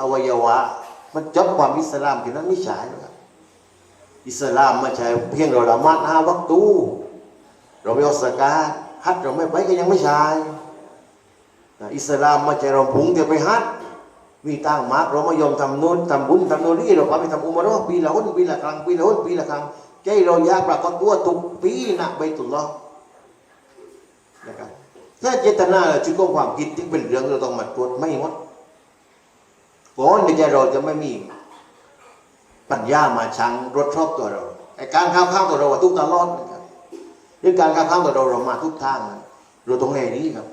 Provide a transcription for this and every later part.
อวัยวะ มันจบความอิสลามที่นั้นไม่ใช่หรอกอิสลามไม่ใช่เพียงเราละมาดห้าวักตู เราไม่อาสกาฮัดเราไม่ไปก็ยังไม่ใช่อิสลามไม่ใช่เราพุงเดี๋ยวไปฮัดมีตั้งมาร์กเราไม่ยอมทำโน้นทำบุญทำโน่นนี่เราไปทำอุมาร์ปีละหนปีละครั้งปีละหนปีละครั้งใจเราอยากปรากฏตัวทุกปีนะไปตุลลอนะครับถ้าเจตนาเราชุดของความคิดที่เป็นเรื่องเราต้องมาตรวจไม่หมด ก่อนที่จเราจะไม่มีปัญญามาชังรถชอบตัวเราไอการข้าวข้าวตัวเราทุกตลอดนะครับเรื่องการข้าวข้าวตัวเราเรามาทุกทางเราตรงไหนนี้ครับ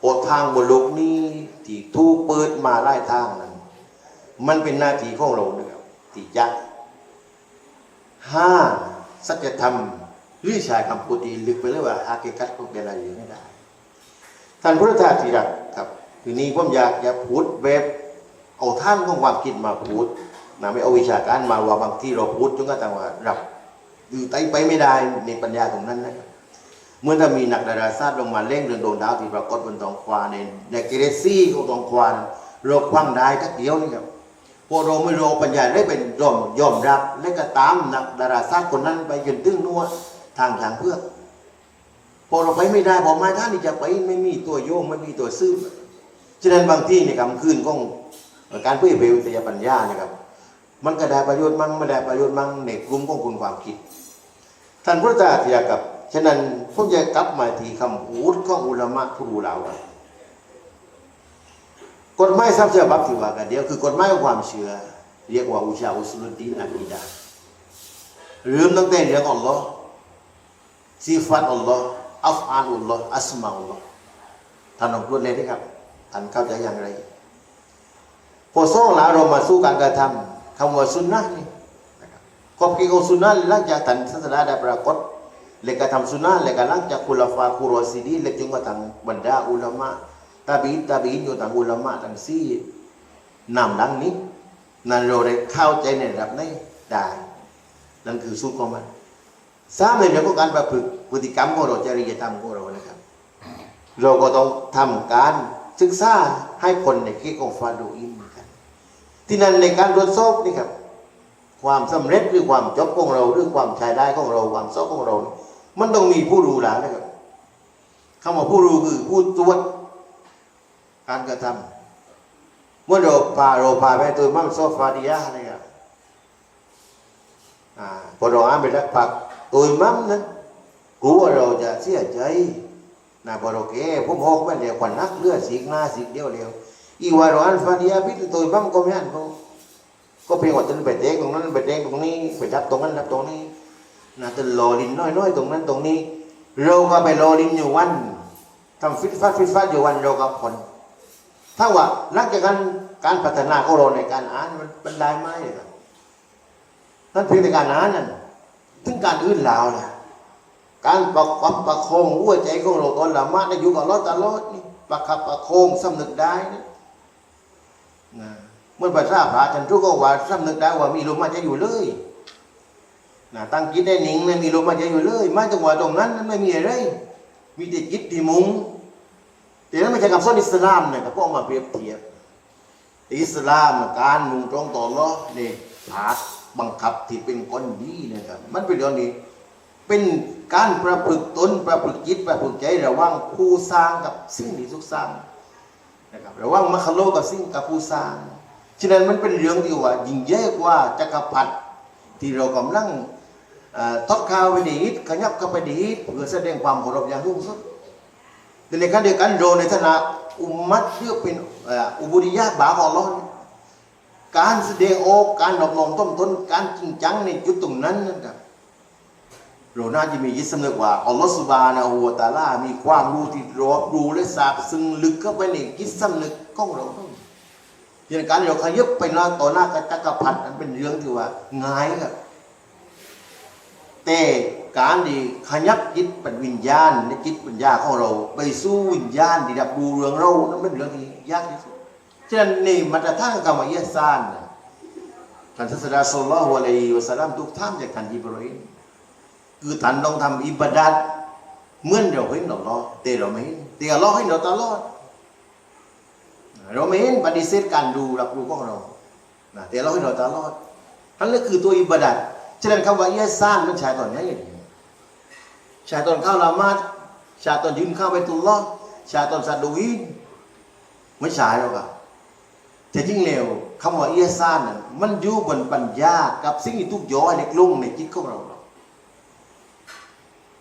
โอทางบนโลกนี้ที่ทุกเปิดมาไล่ทางนั้นมันเป็นหน้าที่ของเรานะครับที่จะห้าสัจธรรมหรือชายคำพูดที่ลึกไปเลยว่าอาเกกัตก็เป็นอะไรอยู่ไม่ได้ท่านพุทธทาสที่รักครับทีนี้ผมอยากจะพูดแบบ เอาท่านของความคิดมาพูดนะไม่เอาวิชาการมาว่าบางที่เราพูดจนกระทั่งว่ารับอยู่ไตไปไม่ได้ในปัญญาตรงนั้นนะเมื่อถ้ามีนักดาราศาสตร์ลงมาเล่งเรื่องดวงดาวที่ปรากฏบนท้องฟ้าในในเกเรซี่ของท้องฟ้าเราคว้างได้ทักเดียวนี่ครับพวกเราไม่รู้ปัญญาได้เป็นยอมยอมรับและก็ตามนักดาราศาสตร์คนนั้นไปจนถึงนัวทางทางเพื่อพอเราไปไม่ได้พอมาท่านที่จะไปไม่มีตัวโยงไม่มีตัวซื่อฉะนั้นบางที่ในคำคืนของ การเพื่อเผยวิทยาปัญญานะครับ มันก็ได้ประโยชน์มั่งไม่ได้ประโยชน์มั่งในกลุ่มของคุณความคิด ท่านพระเจ้าเทียกับฉะนั้นผมจะกลับมาทีคำพูดของอุลามะผู้รู้เราครับกฎหมายทรัพย์เสียบับที่ว่ากันเดียวคือกฎหมายของความเชื่อ เรียกว่าอุชาอุสลุดีนอากีดาเริ่มตั้งแต่เรื่องอัลลอฮ์สิฟัตอัลลอฮ์อัฟอาลอัลลอฮ์อัสมาอัลลอฮ์ท่านลองพูดเลยนะครับท่านเข้าใจอย่างไร พอส่งล้วเรามาสู้การกระทำคำว่าสุนนะนี่นะครับขอบเกี่ยวกับสุนนะหลังจากท่านศาสนาได้ปรากฏเลยกระทำสุนนะเลยกหลังจากคุลฟาคุรอซีดีเลยจนกระทั่งบรรดาอุลามะตาบีตาบีนอยู่ต่างอุลามะต่างซี่นำหลังนี้นั่นเราได้เข้าใจในระดับนี้ได้นั่นคือสุดของมันสามในเรื่องของการประพฤติพฤติกรรมของเราจริยธรรมของเรานะครับ เราก็ต้องทำการศึกษาให้คนในเกี่ยวกับฟาโดอิน ที่นั่นในการตรวจสอบนี่ครับ ความสำเร็จหรือความจบของเราหรือความใช้ได้ของเราความสอบของเรา มันต้องมีผู้รู้หลานะครับคำว่าผู้รู้คือผู้ตรวจการกระทำเมื่อเราพาเราพาไปตัวมัมซฟาดิยานะครับพอเราอ่านไปแล้วปักตัวมัมนั้นกลัวเราจะเสียใจนะพอเราแก่ผมหอกไปเดียวขวัญนักเลือดสีหน้าสีเดียวเดียว อีวารอ่านฟาดิยาพิษตัวมัมก็ไม่อ่านเขาก็เพียงว่าตึนไปเด้งตรงนั้นไปเด้งตรงนี้ไปจับตรงนั้นจับตรงนี้นะตึนรอลินน้อยๆตรงนั้นตรงนี้ เราก็ไปรอลินอยู่วันทำฟิตฟัดฟิตฟัดอยู่วันเราก็ผลถ้าว่าหลังจากการการพัฒนาของเราในการอ่านมันเป็นได้ไหมครับนั่นเพียงแต่การอ่านนั่นถึงการอื่นแล้วนะการประกอบประคองหัวใจของเราตอนละมาได้อยู่กับราตลอดนี่ประคับประคองสำนึกได้นะ นะเมื่อภาษาพระฉันทุกก็ว่าสำนึกได้ว่ามีลมหายใจอยู่เลยนะตั้งจิตได้นิ่งนะมีลมหายใจอยู่เลย ไม่จังหวะตรงนั้นมันไม่มีอะไร มีแต่จิตที่มุงแต่นั้นไม่ใช่กับสอนอิสลามเนี่ยก็เอามาเปรียบเทียบ อิสลามการมุงตรงต่อล้อนี่ยผาดบังคับที่เป็นคนดีนะครับ มันเป็นเรื่องนี้ เป็นการประพฤติตนประพฤติจิตประพฤติใจระหว่างผู้สร้างกับสิ่งที่สุกสร้าง นะครับระหว่างมัคคโลกับสิ่งกับผู้สร้างฉะนั้นมันเป็นเรื่องที่ว่ายิ่งแย่กว่าจักรพรรดิที่เรากำลังทอดข่าวไปดีขยับเข้าไปดีเพื่อแสดงความเคารพอย่างสูงสุดแต่ในขณะเดียวกันเราในฐานะอุมมัตที่เป็นอุบุริยะบาของเราเนี่ยการแสดงออกการหลอกหลอนต้มต้นการจริงจังในจุดตรงนั้นนะครับ เราน่าจะมียิตสำนึกว่าอัลลอฮฺสุบานะฮูวะตาลา มีความรู้ที่รอบรู้และทราบซึ่งลึกเข้าไปในจิตสำนึกของเราอย่างการเราขยับไปหน้าต่อหน้ากับจักรพรรดินั้นเป็นเรื่องที่ว่าง่ายครับแต่การที่ขยับจิตเป็นวิญญาณในจิตปัญญาของเรา ไปสู้วิญญาณที่รับรู้เรื่องเรานั้นเป็นเรื่องที่ยากที่สุดฉะนั้นนี่มาตรฐานคำว่าเยสานนะท่านศาสดาสุลลัลฮุอะลัยฮิวะสัลลัมทุกท่านจากท่านอิบราฮิม คือท่านต้องทำอิบาดัตเหมื่อนเราเห็นเราลอฮ์แต่เราไม่เห็นแต่เราเห็นเราตลอดเราไม่เห็นปฏิเสธการดูรับรู้ของเราแต่เราให้เราตลอดนั่นแหละคือตัวอิบาดัดฉะนั้นคำว่าอิยซานมันใช้ตอนไหนอย่างนี้ใช้ตอนเข้าละหมาดใช้ตอนยืนเข้าไปตุลลอใช้ตอนสัตว์ดูอินไม่ใช่หรอกครับแต่จริงแล้วคำว่าเอิยซานนั้นมันอยู่บนปัญญากับสิ่งที่ทุกย้อยเล็กลงในจิตของเรา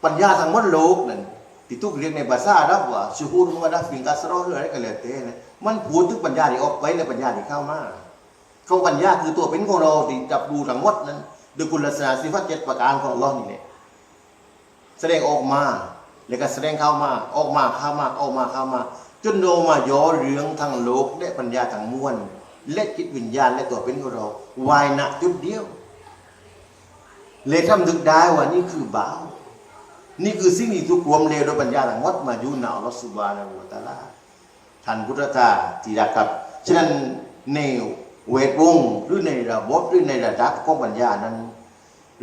ปัญญาทางวัดโลกนั่นที่ทุกเรียกในภาษาอาหรับว่าชูฮูรุมาดาฟิงกัสรอหรืออะไรก็แล้วแต่นะมันพูดถึงปัญญาที่ออกไปและปัญญาที่เข้ามาเขาปัญญาคือตัวเป็นของเราที่จับดูทั้งมดนั้นโดยคุณลักษณะสิฟัตเจ็ดประการของอัลลอฮ์นี่แหละแสดงออกมาแล้วก็แสดงเข้ามาออกมาเข้ามาออกมาเข้ามา จนโนมาย่อเรื่องทั้งโลกและปัญญาทั้งมวลและจิตวิญญาณและตัวเป็นของเราวายหนักจุดเดียวเลยทำถึกได้ว่านี่คือบ่าว นี่คือสิ่งที่ทุกรวมเลวโดยปัญญาทั้งหมดมาอยู่ในอัลลอฮฺสุบานะฮูวะตาลาท่านพุทธทาสที่รักครับ ฉะนั้นในเวทวงศ์หรือในระบบหรือในระดับของปัญญานั้น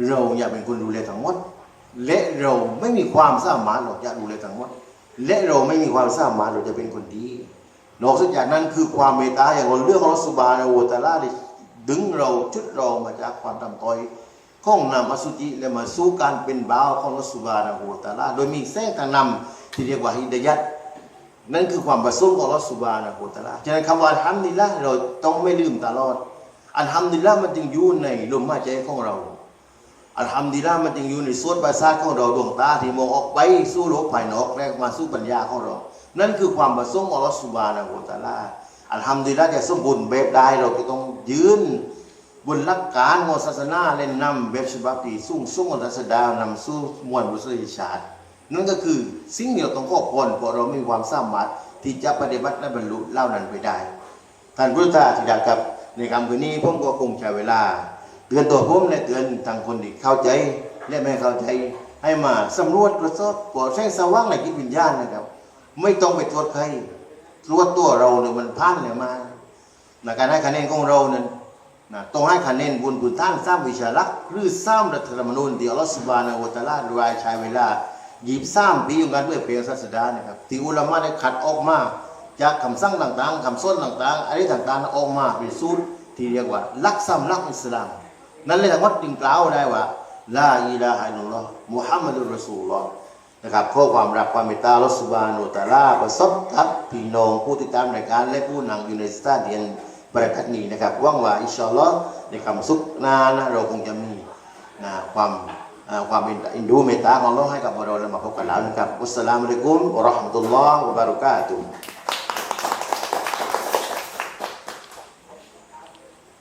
เราอยากเป็นคนดูแลทั้งหมด และเราไม่มีความสามารถหรอกจะดูแลทั้งหมด และเราไม่มีความสามารถเราจะเป็นคนดีนอกจากนั้นคือความเมตตาอย่างเราเรื่องของอัลสุบานะฮูวะตาลาด้ดึงเราชุดเรามาจากความต่ำต้อย ของนำอสุจิและมาสู่การเป็นบ่าวของอัสุบานะฮูวตาลาโดยมีแสงทางนำที่เรียกว่าฮิดายัดนั่นคือความประสงค์ของอัลลอฮฺสุบานะฮูวตาลาฉะนั้นคำว่าอัลฮัมดุลิลละเราต้องไม่ลืมตลอด อัลฮัมดุลิลละมันจึงอยู่ในลมหายใจของเรา อัลฮัมดุลิลละมันจึงอยู่ในส่วนประสาทของเราดวงตาที่มองออกไปสู่โลกภายนอกและมาสู่ปัญญาของเรา นั่นคือความประสงค์ของอัลลอฮฺสุบานะฮูวตาลาอัลฮัมดุลิลละจะสมบูรณ์แบบใดเราก็ต้องยืน บนหลักการของศาสนาเล่นนำแบบฉบับที่สูงส่งของศาสดานำสู่มวลบุษยชาตินั่นก็คือสิ่งที่เราต้องขอบคุณเพราะเราไม่มีความสามารถที่จะปฏิบัติและบรรลุเล่านั้นไปได้ท่านพุทธาธิดาครับในคำคืนนี้ผมก็คงใช้เวลา เตือนตัวผมและเตือนทางคนที่เข้าใจและไม่เข้าใจให้มาสำรวจตรวจสอบปลอดแสงสว่างในจิตวิญญาณนะครับ ไม่ต้องไปตรวจใครตรวจตัวเราเนี่ยมันพันเนี่ยมาในการให้คะแนนของเรานั้น นะต้องให้คะแนนบุญคุณท่านสร้างวิชาลักษณ์หรือสร้างรัฐธรรมนูญที่อัลลอฮฺสุบานะฮูวะตะอาลารายใช้เวลาหยิบสร้างปีของการเพื่อเปลี่ยนศาสดานะครับที่อุลามะได้ขัดออกมา จากคำสั่งต่างๆคำสอนต่างๆอะไรต่างๆออกมาเป็นสูตรที่เรียกว่าลักซ้ำลักอิสลาม นั่นเลยทั้งหมดจึงกล่าวได้ว่าลาอิลาฮะอิลลัลลอฮ์มุฮัมมัดุลรอสูลลอฮ์นะครับข้อความรักความเมตตาอัลอสุบานุตะอาลาประสบกับพี่น้องผู้ติดตามรายการและผู้นั่งอยู่ในสถานเรียน ประทันี้นะครับหว่างว่าอินชาอัลลอฮ์ในคำสุขนานะเราคงจะมีนะความความอินดูเมตตาของเราให้กับเราและมาพบกันแล้วนะครับอัสสลามุอะลัยกุมวะเราะห์มะตุลลอฮ์วะบารุกาตุฮ์